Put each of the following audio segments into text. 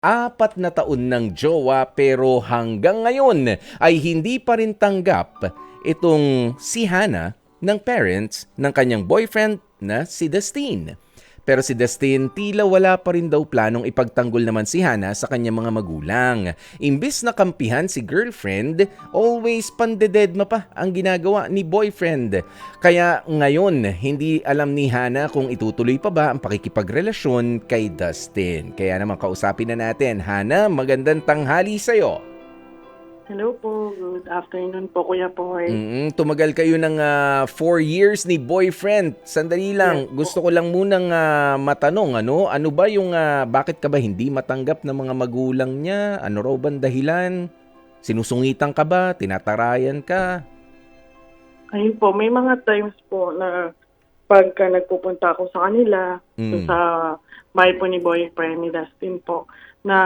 apat na taon ng jowa pero hanggang ngayon ay hindi pa rin tanggap itong si Hannah ng parents ng kanyang boyfriend na si Dustin. Pero si Dustin tila wala pa rin daw planong ipagtanggol naman si Hannah sa kanyang mga magulang. Imbis na kampihan si girlfriend, always pandededma pa ang ginagawa ni boyfriend. Kaya ngayon, hindi alam ni Hannah kung itutuloy pa ba ang pakikipagrelasyon kay Dustin. Kaya naman kausapin na natin, Hannah, magandang tanghali sa'yo. Hello po, good afternoon po Kuya Poy. Mm, tumagal kayo ng 4 years ni boyfriend. Sandali lang, Yes po. gusto ko lang munang ah, matanong, ano? Ano ba yung, ah, bakit ka ba hindi matanggap ng mga magulang niya? Ano raw bang dahilan? Sinusungitan ka ba? Tinatarayan ka? Ayun po, may mga times po na pagka nagpupunta ako sa kanila, Mm. sa bahay po ni boyfriend ni Dustin po, na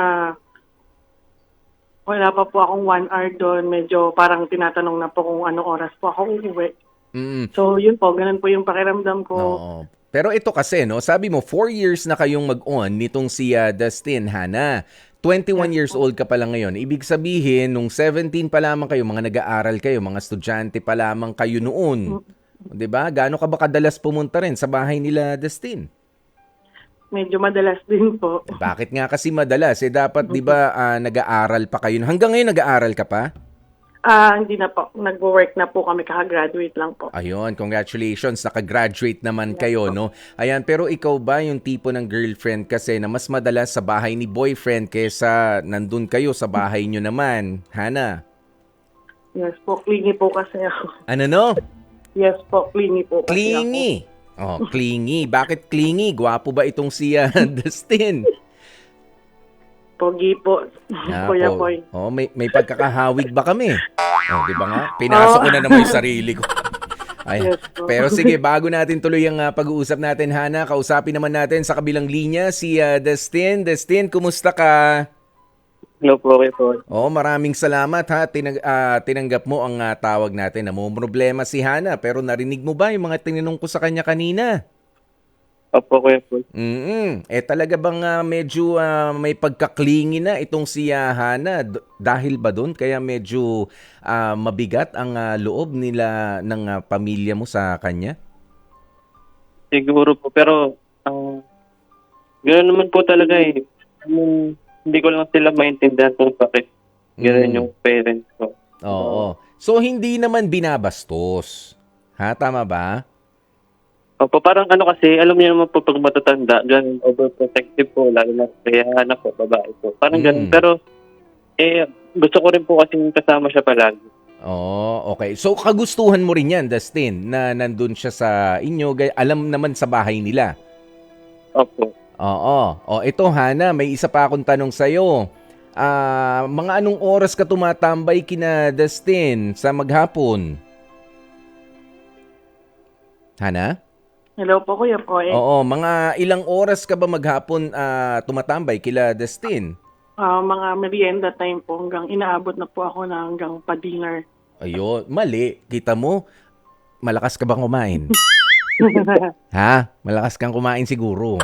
wala pa po akong one hour doon, medyo parang tinatanong na po kung anong oras po ako uuwi. Mm. So yun po, ganun po yung pakiramdam ko. Oo. Pero ito kasi, no, sabi mo, 4 years na kayong mag-on nitong si ah, Dustin, Hannah. 21 years old ka pa lang ngayon. Ibig sabihin, nung 17 pa lamang kayo, mga nag-aaral kayo, mga estudyante pa lamang kayo noon. 'Di ba? Gaano ka ba kadalas pumunta rin sa bahay nila Dustin? Medyo madalas din po. Bakit nga kasi madalas? Eh dapat 'di ba ah, nag-aaral pa kayo? Hanggang ngayon nag-aaral ka pa? Ah, hindi na po. Nag-work na po kami, kakagraduate lang po. Ayun, congratulations, nakagraduate naman kayo, no? Ayan, pero ikaw ba yung tipo ng girlfriend kasi na mas madalas sa bahay ni boyfriend kesa nandun kayo sa bahay nyo naman? Hana? Yes po, clingy po kasi ako. Ano no? Yes po, clingy po kasi ako. Clingy. Oh, clingy. Bakit clingy? Gwapo ba itong si ah, Dustin? Pogi po, Ah, Kuya po. Boy. Oh, may may pagkakahawig ba kami? Oh, 'di ba nga? Pinasok ko na naman yung sarili ko. Ay, Yes po. pero sige, bago natin tuloy ang ah, pag-uusap natin, Hana, kausapin naman natin sa kabilang linya si ah, Destin. Destin, kumusta ka? Hello po, Kuya Paul. Oh, maraming salamat ha. Tinag, ah, tinanggap mo ang ah, tawag natin. problema si Hana, pero narinig mo ba yung mga tinanong ko sa kanya kanina? Opo, Kuya Paul. Mm Eh talaga bang ah, medyo ah, may pagkaklingi na itong si ah, Hana D- dahil ba doon kaya medyo ah, mabigat ang ah, loob nila ng ah, pamilya mo sa kanya? Siguro po, pero ang gano'n naman po talaga eh. Yung, hindi ko lang sila maintindihan kung bakit gano'n Mm. yung parents ko. Oo. So hindi naman binabastos. Ha, tama ba? Opo, parang ano kasi, alam niyo naman po pag matatanda, ganun, overprotective po, lalo na kaya anak po, babae po. Parang ganun. Mm. Pero, eh, gusto ko rin po kasi kasama siya palagi. Oo, okay. So kagustuhan mo rin yan, Dustin, na nandun siya sa inyo. gay- Alam naman sa bahay nila. Opo. Oo. O ito Hana, may isa pa akong tanong sa'yo. Ah, mga anong oras ka tumatambay kina Dustin sa maghapon? Hana? Hello po, Kuya Poy. Oo, mga ilang oras ka ba maghapon ah, tumatambay kila Dustin? Ah, mga merienda time po hanggang inaabot na po ako na hanggang pa-dinner. Ayun, mali. Kita mo, malakas ka bang kumain? ha? Malakas kang kumain siguro.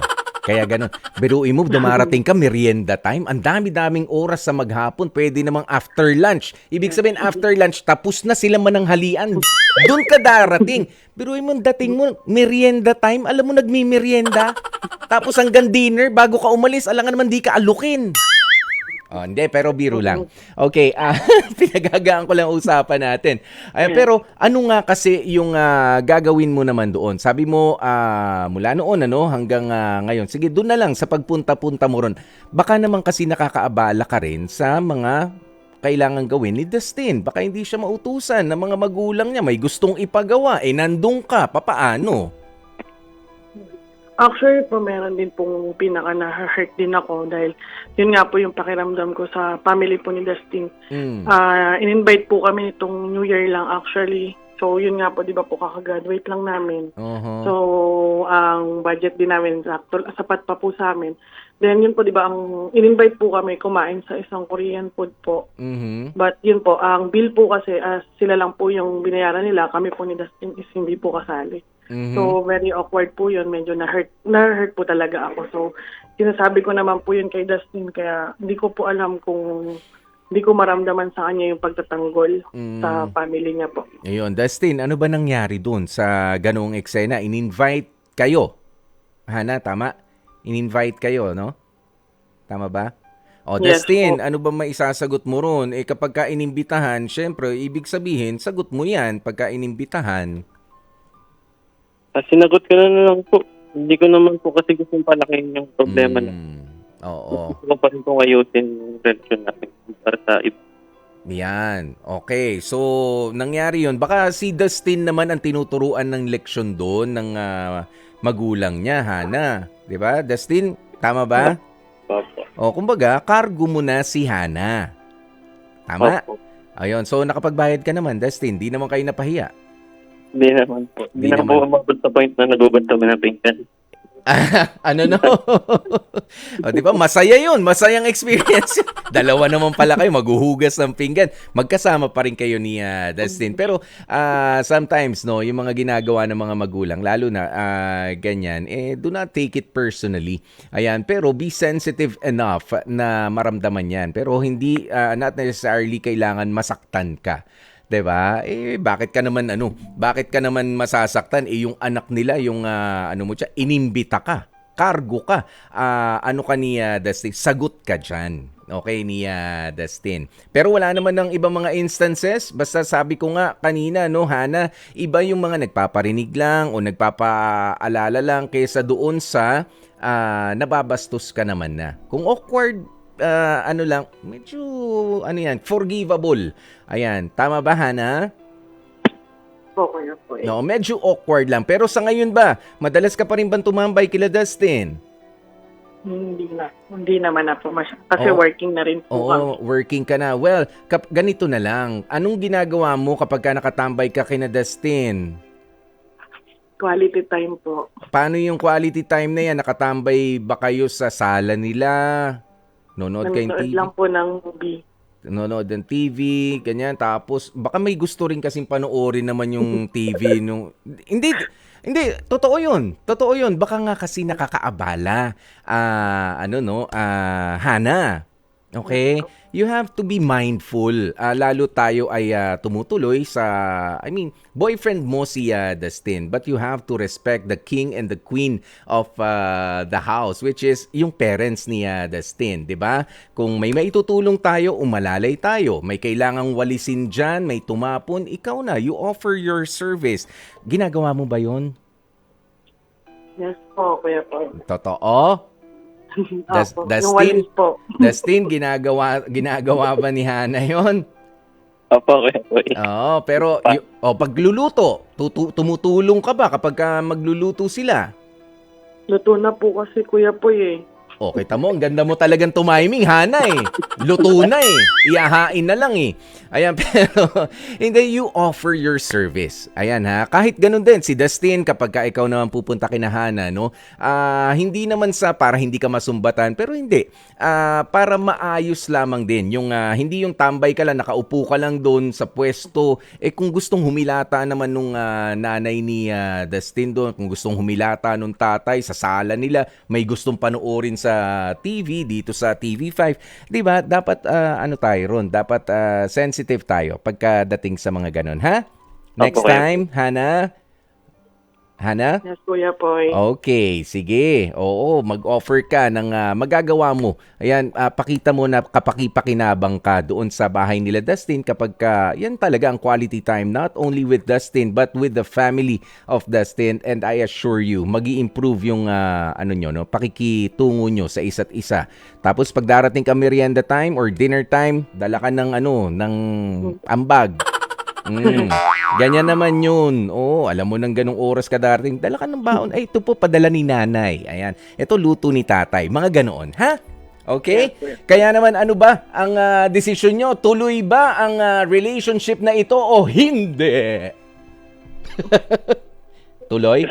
Kaya ganun. Biruin mo, dumarating ka, merienda time. Ang dami-daming oras sa maghapon. Pwede namang after lunch. Ibig sabihin, after lunch, tapos na sila mananghalian. Doon ka darating. Biruin mo, dating mo, merienda time. Alam mo, nagmi-merienda. Tapos hanggang dinner, bago ka umalis, alam nga naman di ka alukin. Oh, hindi, pero biro lang. Okay, ah pinagagaan ko lang usapan natin. Ay, pero ano nga kasi yung ah, gagawin mo naman doon? Sabi mo ah, mula noon ano hanggang ah, ngayon. Sige, doon na lang sa pagpunta-punta mo ron. Baka naman kasi nakakaabala ka rin sa mga kailangan gawin ni Dustin. Baka hindi siya mautusan ng mga magulang niya. May gustong ipagawa. Eh, nandun ka. Papaano? Actually po, meron din pong pinaka na-hurt din ako dahil yun nga po yung pakiramdam ko sa family po ni Dustin. Mm. Ah, in-invite po kami nitong New Year lang actually. So yun nga po, di ba po kakagraduate lang namin. Oho. So, ang budget din namin, sakto, sapat pa po sa amin. Then yun po, di ba, ang in-invite po kami kumain sa isang Korean food po. Mhm. But yun po, ang bill po kasi as sila lang po yung binayaran nila, kami po ni Dustin is hindi po kasali. Mhm. So very awkward po yun, medyo na-hurt, na-hurt po talaga ako. So sinasabi ko naman po yun kay Dustin kaya hindi ko po alam kung hindi ko maramdaman sa kanya yung pagtatanggol Mm. sa family niya po. Ayun, Dustin, ano ba nangyari dun sa ganong eksena? In-invite kayo. Hana, tama? In-invite kayo, no? Tama ba? O, Yes Dustin, po. ano ba maisasagot mo ron? Eh, kapag ka inimbitahan, syempre, ibig sabihin, sagot mo yan pagka inimbitahan. Ah, sinagot ko na lang po. Hindi ko naman po kasi gusto palakihin yung problema na. Mm, Oo. Gusto ko pa rin pong ayusin yung relasyon natin para sa iba. Yan. Okay. So, nangyari yun. Baka si Dustin naman ang tinuturuan ng leksyon doon ng ah, magulang niya, Hana. 'Di ba? Dustin, tama ba? Opo. O, kumbaga, cargo mo na si Hana. Tama? Opo. Ayun. So, nakapagbayad ka naman, Dustin. Di naman kayo napahiya. Hindi naman po. Hindi naman po umabot sa point na nagubad kami ng pinggan. ano no? o, di ba? Masaya yun. Masayang experience. yun. Dalawa naman pala kayo maghuhugas ng pinggan. Magkasama pa rin kayo ni ah, Dustin. Pero ah, sometimes, no, yung mga ginagawa ng mga magulang, lalo na ah, ganyan, eh, do not take it personally. Ayan. Pero be sensitive enough na maramdaman yan. Pero hindi, ah, not necessarily kailangan masaktan ka. 'Di ba? Eh bakit ka naman ano? Bakit ka naman masasaktan eh yung anak nila yung ah, ano mo siya inimbita ka. Cargo ka. Ah, ano ka ni ah, Dustin? Sagot ka diyan. Okay ni ah, Dustin. Pero wala naman ng ibang mga instances. Basta sabi ko nga kanina no, Hana, iba yung mga nagpaparinig lang o nagpapaalala lang kaysa doon sa ah, nababastos ka naman na. Kung awkward ah, ano lang, medyo ano yan, forgivable. Ayan, tama ba Hana? Kuya po. Eh. No, medyo awkward lang. Pero sa ngayon ba, madalas ka pa rin bang tumambay kila Dustin? Hindi na. Hindi naman na po masya. Kasi Oo. working na rin po kami. Oo, working ka na. Well, kap- ganito na lang. Anong ginagawa mo kapag ka nakatambay ka kina Dustin? Quality time po. Paano yung quality time na yan? Nakatambay ba kayo sa sala nila? Nonood kayong Nanonood TV? lang po ng movie. nanonood ng TV, ganyan. Tapos, baka may gusto rin kasing panoorin naman yung TV. nung Hindi, hindi, totoo yun. Totoo yun. Baka nga kasi nakakaabala. Ah, ano no, ah, Hana. Okay? You have to be mindful. Ah, lalo tayo ay ah, tumutuloy sa, I mean, boyfriend mo si ah, Dustin. But you have to respect the king and the queen of ah, the house, which is yung parents ni ah, Dustin. ba? Kung may maitutulong tayo, umalalay tayo. May kailangang walisin dyan, may tumapon, ikaw na. You offer your service. Ginagawa mo ba yon? Yes po, kuya po. Totoo? Das- Opo, Dustin? Yung walis po. Dustin, ginagawa, ginagawa ba ni Hana yon? Opo, kuya po. Oo, pero y- oh, pagluluto, tutu- tumutulong ka ba kapag ka magluluto sila? Luto na po kasi kuya po eh. O, kita mo, ang ganda mo talagang tumiming, Hana eh. Luto na eh. Iyahain na lang eh. Ayan, pero hindi, you offer your service. Ayan ha, kahit ganun din, si Dustin, kapag ka ikaw naman pupunta kina Hana, no, ah, hindi naman sa para hindi ka masumbatan, pero hindi. Ah, para maayos lamang din. Yung, ah, hindi yung tambay ka lang, nakaupo ka lang doon sa pwesto. Eh kung gustong humilata naman nung ah, nanay ni ah, Dustin doon, kung gustong humilata nung tatay sa sala nila, may gustong panoorin sa TV dito sa TV5, 'di ba? Dapat ah, ano tayo ron, dapat ah, sensitive tayo pagkadating sa mga ganun, ha? Next Opo, kaya- time, Hana. Hana? Yes, kuya po eh. Okay, sige. Oo, mag-offer ka ng ah, magagawa mo. Ayan, ah, pakita mo na kapakipakinabang ka doon sa bahay nila Dustin kapag ka, yan talaga ang quality time not only with Dustin but with the family of Dustin and I assure you, magi improve yung ah, ano nyo, no, pakikitungo nyo sa isa't isa. Tapos pag darating ka merienda time or dinner time, dala ka ng ano, ng ambag. Mm. Ganyan naman yun. Oo, alam mo nang ganong oras ka darating, dala ka ng baon. Ay, ito po padala ni nanay. Ayan. Ito luto ni tatay. Mga ganoon, ha? Okay? Kaya naman ano ba ang ah, desisyon nyo? Tuloy ba ang ah, relationship na ito o hindi? Tuloy?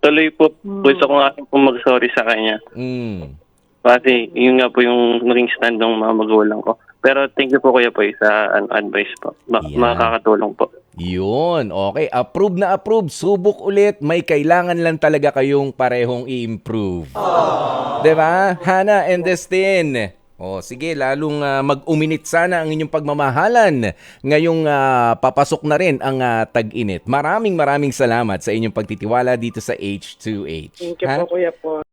Tuloy po, gusto ko nga po mag-sorry sa kanya. Mm. Kasi yun nga po yung naging stand ng mga magulang ko. Pero thank you po kuya po sa ano, advice po. Ma- Yeah. Makakatulong po. Yun, okay. Approve na approve. Subok ulit. May kailangan lang talaga kayong parehong i-improve. 'Di ba? Hana and Destin. O sige, lalong ah, mag-uminit sana ang inyong pagmamahalan. Ngayong ah, papasok na rin ang ah, tag-init. Maraming maraming salamat sa inyong pagtitiwala dito sa H2H. Thank you Ha? po, kuya po.